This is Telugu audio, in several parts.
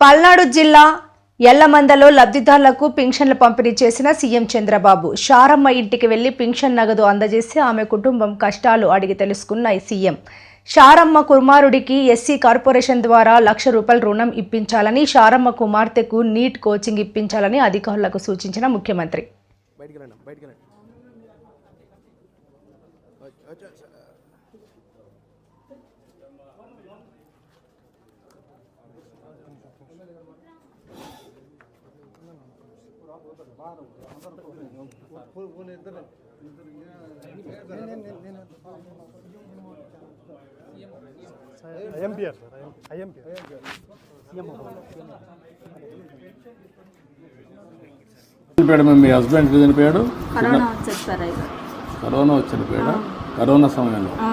పల్నాడు జిల్లా ఎల్లమందలో లబ్ధిదారులకు పింఛన్లు పంపిణీ చేసిన సీఎం చంద్రబాబు. షారమ్మ ఇంటికి వెళ్ళి పింఛన్ నగదు అందజేసి ఆమె కుటుంబం కష్టాలు అడిగి తెలుసుకున్న సీఎం. శారమ్మ కుమారుడికి ఎస్సీ కార్పొరేషన్ ద్వారా లక్ష రూపాయల రుణం ఇప్పించాలని శారమ్మ కుమార్తెకు నీట్ కోచింగ్ ఇప్పించాలని అధికారులకు సూచించిన ముఖ్యమంత్రి బయటికి రండి బయటికి రండి I M P R sir I M P R. Me husband చనిపోయాడు? కరోనా సార్ అయ్యి కరోనా సమయంలో? ఆ,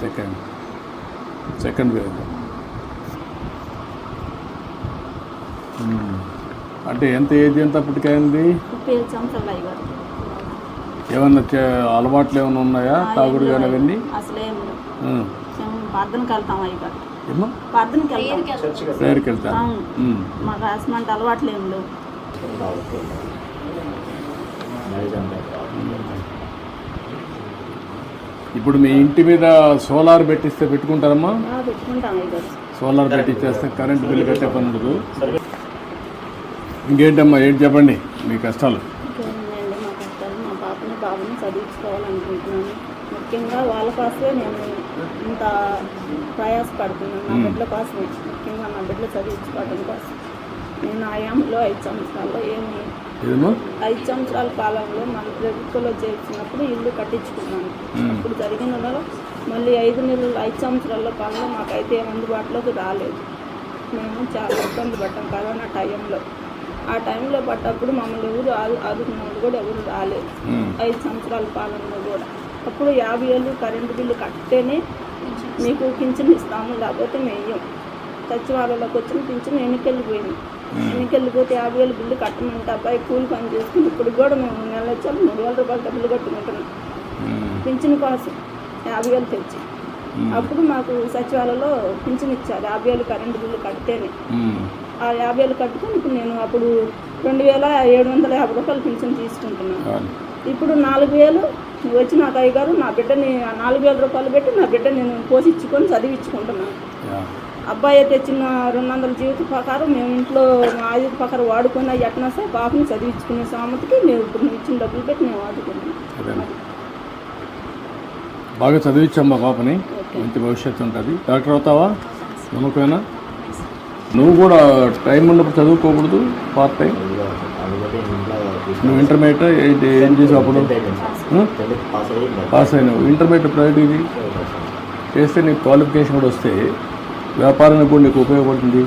సెకండ్ సెకండ్ వేవ్ మ్మ్. అంటే ఎంత ఏజ్ ఎంత అప్పటికైంది? ఏమన్నా అలవాట్లు ఏమైనా ఉన్నాయా? తాగుడు కానీ అవన్నీ? ప్రేయర్కి వెళ్తాను. మాకు అలవాట్లు ఏం లేవు. ఇప్పుడు మీ ఇంటి మీద సోలార్ పెట్టిస్తే పెట్టుకుంటారమ్మా? సోలార్ పెట్టిచ్చేస్తే కరెంట్ బిల్లు కట్టే పని ఉండదు. ఇంకేంటమ్మా ఏంటి చెప్పండి? మీ కష్టాలు. ఇంకేముందండి మా కష్టాలు. మా పాపని బాబుని చదివించుకోవాలనుకుంటున్నాను. ముఖ్యంగా వాళ్ళ కోసమే నేను ఇంత నా బిడ్డల కోసమే. ముఖ్యంగా నా బిడ్డలు చదివించుకోవడం కోసం. నేను ఆయాంలో ఐదు సంవత్సరాల్లో ఏమి ఐదు సంవత్సరాల కాలంలో మన ప్రభుత్వంలో చేర్చినప్పుడు ఇల్లు కట్టించుకున్నాను. అప్పుడు జరిగిన మళ్ళీ ఐదు నెలలు ఐదు సంవత్సరాల కాలంలో మాకైతే అందుబాటులోకి రాలేదు. మేము చాలా ఇబ్బంది పడ్డాం కరోనా టైంలో. ఆ టైంలో పడ్డప్పుడు మమ్మల్ని ఎవరు ఆదు ఆదుకున్న వాళ్ళు కూడా ఎవరు రాలేదు. ఐదు సంవత్సరాల పాలనలో కూడా. అప్పుడు యాభై ఏళ్ళు కరెంటు బిల్లు కట్టితేనే మీకు పింఛన్ ఇస్తాము లేకపోతే మేయం. సచివాలయంలోకి వచ్చిన పింఛన్ ఎన్నికెళ్ళిపోయింది ఎన్నికెళ్ళిపోతే యాభై వేలు బిల్లు కట్టమంటే అబ్బాయి కూలి పని చేసుకుని ఇప్పుడు కూడా మేము నెల వచ్చాము మూడు వేల రూపాయలు డబ్బులు కట్టుకుంటున్నాం. పింఛన్ కోసం యాభై వేలు తెచ్చి. అప్పుడు మాకు సచివాలయంలో పింఛన్ ఇచ్చారు యాభై వేలు కరెంటు బిల్లు కడితేనే. ఆ యాభై వేలు కట్టుకొని ఇప్పుడు నేను అప్పుడు రెండు వేల ఏడు వందల యాభై రూపాయలు పింఛన్ తీసుకుంటున్నాను. ఇప్పుడు నాలుగు వేలు వచ్చి నాకు అయ్యగారు నా బిడ్డని ఆ నాలుగు వేల రూపాయలు పెట్టి నా బిడ్డ నేను పోషించుకొని చదివించుకుంటున్నాను. అబ్బాయి తెచ్చిన రెండు వందల జీవిత ప్రకారం మేము ఇంట్లో మా ఆయుధ ప్రకారం వాడుకున్న ఎట్నా సార్ పాపని చదివించుకునే సామతికి మేము ఇప్పుడు నువ్వు ఇచ్చిన డబ్బులు పెట్టి మేము వాడుకున్నాం బాగా చదివించమ్మా పాపని మంచి భవిష్యత్తు ఉంటుంది. డాక్టర్ అవుతావా? నమ్మకమేనా? నువ్వు కూడా టైం ఉన్నప్పుడు చదువుకోకూడదు పార్ట్ టైం నువ్వు ఇంటర్మీడియట్ ఏంటి ఏం చేసావు అప్పుడు? పాస్ అయినావు. ఇంటర్మీడియట్ ప్రైవేట్ ఇది? చేస్తే నీకు క్వాలిఫికేషన్ కూడా వస్తే వ్యాపారానికి కూడా నీకు ఉపయోగపడుతుంది.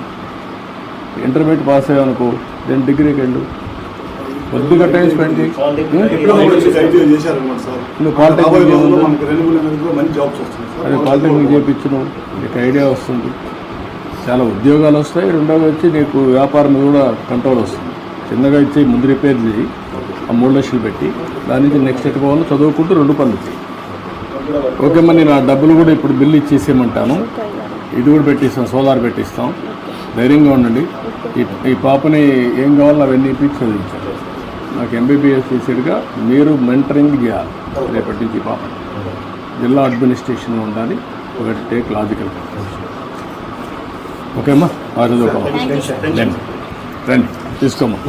ఇంటర్మీడియట్ పాస్ అయ్యావు అనుకో దెన్ డిగ్రీకి వెళ్ళు. కొద్దిగా టైం స్పెండ్ చేయి. సార్. నువ్వు పాలిటెక్నిక్ అదే పాలిటెక్నిక్ చేయించను నీకు ఐడియా వస్తుంది. చాలా ఉద్యోగాలు వస్తాయి. రెండోది వచ్చి నీకు వ్యాపారం మీద కూడా కంట్రోల్ వస్తుంది. చిన్నగా ఇచ్చి ముందు రిపేర్ చేయి. ఆ మూడు లక్షలు పెట్టి దాని నుంచి నెక్స్ట్ ఎట్ పోవాలి చదువుకుంటూ రెండు పనులు చేయి. ఓకేమ్మా నేను ఆ డబ్బులు కూడా ఇప్పుడు బిల్లు ఇచ్చేసేయమంటాను. ఇది కూడా పెట్టిస్తాం సోలార్ పెట్టిస్తాం. ధైర్యంగా ఉండండి. ఈ ఈ పాపని ఏం కావాలో అవన్నీ ఇప్పించి చదివించాలి. నాకు ఎంబీబీఎస్ చేసేట్టుగా మీరు మెంటరింగ్ చేయాలి. రేపటి నుంచి పాప పాపని. జిల్లా అడ్మినిస్ట్రేషన్ ఉండాలి. ఒకటి టేక్ లాజికల్ ఓకే అమ్మా ఆ చదువుకోవాలి రండి రండి తీసుకోమ్మా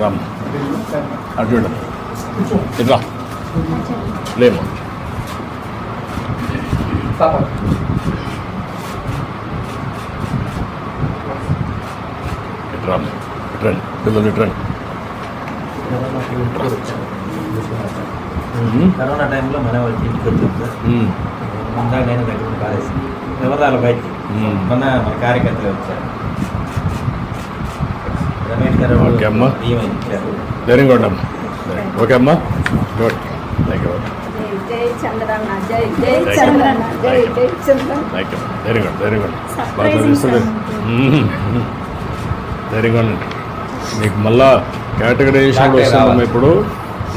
రామ్ అటు. ఇట్లా రండి. పిల్లలు రండి. కరోనా టైంలో మన వాళ్ళకి ఇంటికి వచ్చాం సార్. నేను దగ్గర కాలేసి ఎవరు బయటికి? మ్మ్. మొన్న మన కార్యకర్తలు వచ్చారు. ఓకే అమ్మా. వెరీ గుడ్ అమ్మా. ఓకే అమ్మా. Good thank you very good very good బాగా చదివిస్తుంది వెరీ గుడ్ అండి మీకు మళ్ళా కేటగరైజేషన్ వస్తుందమ్మా ఇప్పుడు.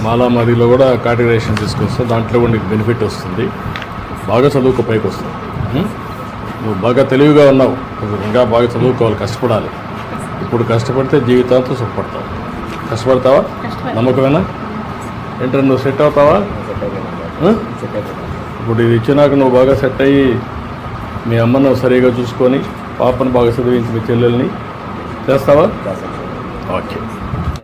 మాలా మదిలో కూడా కేటగరైజేషన్ తీసుకొస్తాం దాంట్లో కూడా నీకు బెనిఫిట్ వస్తుంది. బాగా చదువుకో పైకి వస్తుంది? నువ్వు బాగా తెలివిగా ఉన్నావు. ఇంకా బాగా చదువుకోవాలి కష్టపడాలి. ఇప్పుడు కష్టపడితే జీవితాంతం సుఖపడతావు. కష్టపడతావా? నమ్మకమేనా? ఏంటంటే నువ్వు సెట్ అవుతావా? ఇప్పుడు ఇది ఇచ్చినాక నువ్వు బాగా సెట్ అయ్యి మీ అమ్మను సరిగా చూసుకొని పాపను బాగా చదివించి మీ చెల్లెల్ని చేస్తావా? ఓకే.